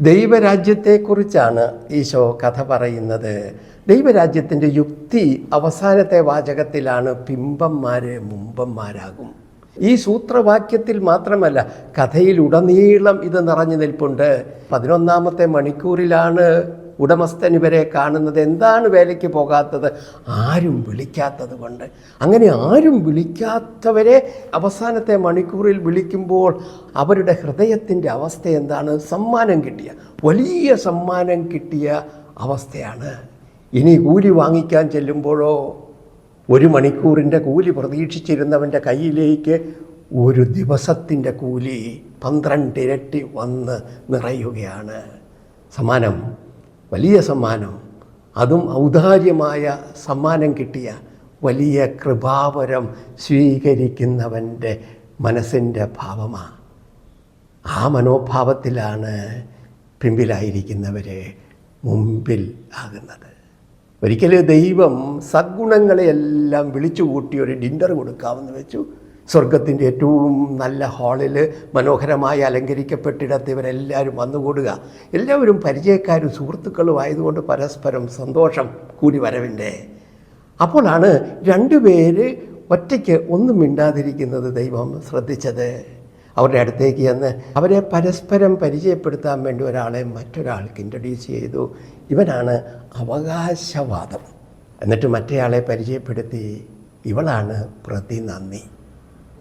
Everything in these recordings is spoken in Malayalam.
ദൈവരാജ്യത്തെക്കുറിച്ചാണ് ഈശോ കഥ പറയുന്നത്. ദൈവരാജ്യത്തിന്റെ യുക്തി അവസാനത്തെ വാചകത്തിലാണ് പിമ്പന്മാരെ മുമ്പന്മാരാകും. ഈ സൂത്രവാക്യത്തിൽ മാത്രമല്ല കഥയിലുടനീളം ഇത് നിറഞ്ഞു നിൽപ്പുണ്ട്. പതിനൊന്നാമത്തെ മണിക്കൂറിലാണ് ഉടമസ്ഥൻ ഇവരെ കാണുന്നത് എന്താണ് വേലയ്ക്ക് പോകാത്തത്? ആരും വിളിക്കാത്തത് കൊണ്ട്. അങ്ങനെ ആരും വിളിക്കാത്തവരെ അവസാനത്തെ മണിക്കൂറിൽ വിളിക്കുമ്പോൾ അവരുടെ ഹൃദയത്തിന്റെ അവസ്ഥ എന്താണ്? സമ്മാനം കിട്ടിയ വലിയ സമ്മാനം കിട്ടിയ അവസ്ഥയാണ്. ഇനി കൂലി വാങ്ങിക്കാൻ ചെല്ലുമ്പോഴോ? ഒരു മണിക്കൂറിന്റെ കൂലി പ്രതീക്ഷിച്ചിരുന്നവന്റെ കയ്യിലേക്ക് ഒരു ദിവസത്തിന്റെ കൂലി പന്ത്രണ്ടിരട്ടി വന്ന് നിറയുകയാണ്. സമ്മാനം വലിയ സമ്മാനം. അതും ഔദാര്യമായ സമ്മാനം കിട്ടിയ വലിയ കൃപാവരം സ്വീകരിക്കുന്നവന്റെ മനസ്സിന്റെ ഭാവമാണ് ആ മനോഭാവത്തിലാണ് പിമ്പിലായിരിക്കുന്നവർ മുമ്പിൽ ആകുന്നത്. ഒരിക്കലും ദൈവം സദ്ഗുണങ്ങളെയെല്ലാം വിളിച്ചു കൂട്ടി ഒരു ഡിന്നർ കൊടുക്കാമെന്ന് വെച്ചു. സ്വർഗത്തിന്റെ ഏറ്റവും നല്ല ഹാളിൽ മനോഹരമായി അലങ്കരിക്കപ്പെട്ടിടത്ത് ഇവരെല്ലാവരും വന്നുകൂടുക. എല്ലാവരും പരിചയക്കാരും സുഹൃത്തുക്കളും ആയതുകൊണ്ട് പരസ്പരം സന്തോഷം കൂടി വരവിന്റെ. അപ്പോഴാണ് രണ്ടുപേര് ഒറ്റയ്ക്ക് ഒന്നും മിണ്ടാതിരിക്കുന്നത് ദൈവം ശ്രദ്ധിച്ചത്. അവരുടെ അടുത്തേക്ക് ചെന്ന് അവരെ പരസ്പരം പരിചയപ്പെടുത്താൻ വേണ്ടി ഒരാളെ മറ്റൊരാൾക്ക് ഇൻട്രൊഡ്യൂസ് ചെയ്തു. ഇവനാണ് അവകാശവാദം. എന്നിട്ട് മറ്റേയാളെ പരിചയപ്പെടുത്തി. ഇവളാണ് പ്രതിനന്ദി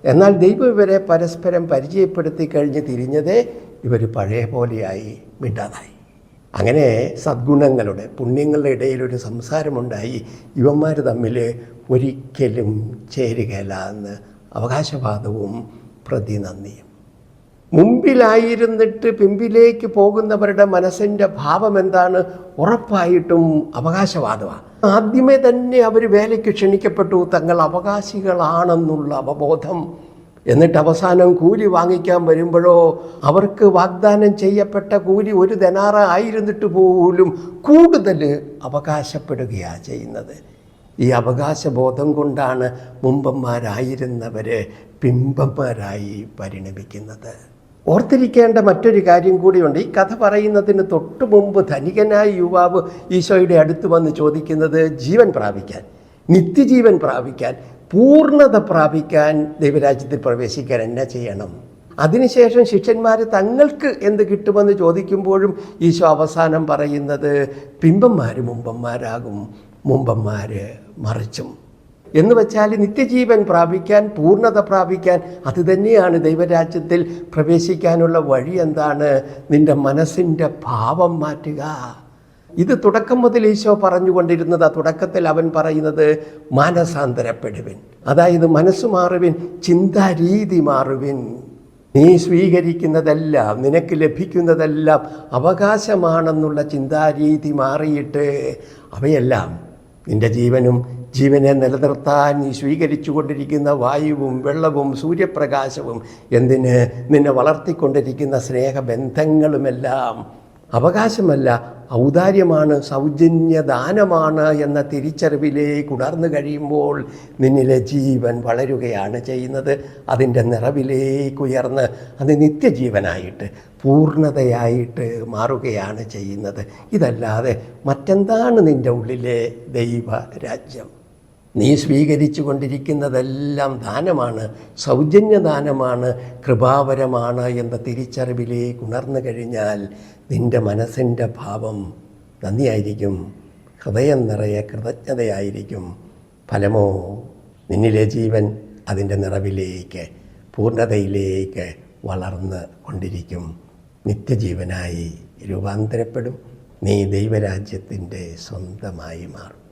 എന്നാൽ ദൈവം ഇവരെ പരസ്പരം പരിചയപ്പെടുത്തി കഴിഞ്ഞ് തിരിഞ്ഞതേ ഇവർ പഴയ പോലെയായി മിണ്ടാതായി. അങ്ങനെ സദ്ഗുണങ്ങളുടെ പുണ്യങ്ങളുടെ ഇടയിലൊരു സംസാരമുണ്ടായി. ഇവന്മാർ തമ്മിൽ ഒരിക്കലും ചേരുകയില്ല എന്ന് അവകാശവാദവും പ്രതിനന്ദിയും മുമ്പിലായിരുന്നിട്ട് പിമ്പിലേക്ക് പോകുന്നവരുടെ മനസ്സിന്റെ ഭാവം എന്താണ്? ഉറപ്പായിട്ടും അവകാശവാദമാണ് ആദ്യമേ തന്നെ അവർ വേലയ്ക്ക് ക്ഷണിക്കപ്പെട്ടു. തങ്ങൾ അവകാശികളാണെന്നുള്ള അവബോധം. എന്നിട്ട് അവസാനം കൂലി വാങ്ങിക്കാൻ വരുമ്പോഴോ അവർക്ക് വാഗ്ദാനം ചെയ്യപ്പെട്ട കൂലി ഒരു ധനാറ ആയിരുന്നിട്ട് പോലും കൂടുതൽ അവകാശപ്പെടുകയാണ് ചെയ്യുന്നത്. ഈ അവകാശബോധം കൊണ്ടാണ് മുമ്പന്മാരായിരുന്നവരെ പിമ്പന്മാരായി പരിണമിക്കുന്നത്. ഓർത്തിരിക്കേണ്ട മറ്റൊരു കാര്യം കൂടിയുണ്ട്. ഈ കഥ പറയുന്നതിന് തൊട്ടു മുമ്പ് ധനികനായ യുവാവ് ഈശോയുടെ അടുത്ത് വന്ന് ചോദിക്കുന്നത് ജീവൻ പ്രാപിക്കാൻ നിത്യജീവൻ പ്രാപിക്കാൻ പൂർണത പ്രാപിക്കാൻ ദൈവരാജ്യത്തിൽ പ്രവേശിക്കാൻ എന്നാ ചെയ്യണം? അതിനുശേഷം ശിഷ്യന്മാർ തങ്ങൾക്ക് എന്ത് കിട്ടുമെന്ന് ചോദിക്കുമ്പോഴും ഈശോ അവസാനം പറയുന്നത് പിമ്പന്മാർ മുമ്പന്മാരാകും മുമ്പന്മാർ മറിച്ചും. എന്ന് വെച്ചാൽ നിത്യജീവൻ പ്രാപിക്കാൻ പൂർണത പ്രാപിക്കാൻ അത് തന്നെയാണ് ദൈവരാജ്യത്തിൽ പ്രവേശിക്കാനുള്ള വഴി എന്താണ്? നിന്റെ മനസ്സിന്റെ ഭാവം മാറ്റുക. ഇത് തുടക്കം മുതൽ ഈശോ പറഞ്ഞുകൊണ്ടിരുന്നത്. ആ തുടക്കത്തിൽ അവൻ പറയുന്നത് മാനസാന്തരപ്പെടുവിൻ അതായത് മനസ്സ് മാറുവിൻ ചിന്താരീതി മാറുവിൻ. നീ സ്വീകരിക്കുന്നതെല്ലാം നിനക്ക് ലഭിക്കുന്നതെല്ലാം അവകാശമാണെന്നുള്ള ചിന്താരീതി മാറിയിട്ട് അവയെല്ലാം നിന്റെ ജീവനും ജീവനെ നിലനിർത്താൻ നീ സ്വീകരിച്ചു കൊണ്ടിരിക്കുന്ന വായുവും വെള്ളവും സൂര്യപ്രകാശവും എന്തിന് നിന്നെ വളർത്തിക്കൊണ്ടിരിക്കുന്ന സ്നേഹബന്ധങ്ങളുമെല്ലാം അവകാശമല്ല ഔദാര്യമാണ് സൗജന്യദാനമാണ് എന്ന തിരിച്ചറിവിലേക്ക് ഉണർന്നു കഴിയുമ്പോൾ നിന്നിലെ ജീവൻ വളരുകയാണ് ചെയ്യുന്നത്. അതിന്റെ നിറവിലേക്ക് ഉയർന്ന് അത് നിത്യജീവനായിട്ട് പൂർണതയായിട്ട് മാറുകയാണ് ചെയ്യുന്നത്. ഇതല്ലാതെ മറ്റെന്താണ് നിന്റെ ഉള്ളിലെ ദൈവരാജ്യം? നീ സ്വീകരിച്ചു കൊണ്ടിരിക്കുന്നതെല്ലാം ദാനമാണ് സൗജന്യദാനമാണ് കൃപാവരമാണ് എന്ന തിരിച്ചറിവിലേക്ക് ഉണർന്നു കഴിഞ്ഞാൽ നിന്റെ മനസ്സിന്റെ ഭാവം നന്ദിയായിരിക്കും ഹൃദയം നിറയെ കൃതജ്ഞതയായിരിക്കും. ഫലമോ നിന്നിലെ ജീവൻ അതിന്റെ നിറവിലേക്ക് പൂർണതയിലേക്ക് വളർന്ന് കൊണ്ടിരിക്കും. നിത്യജീവനായി രൂപാന്തരപ്പെടും. നീ ദൈവരാജ്യത്തിന്റെ സ്വന്തമായി മാറും.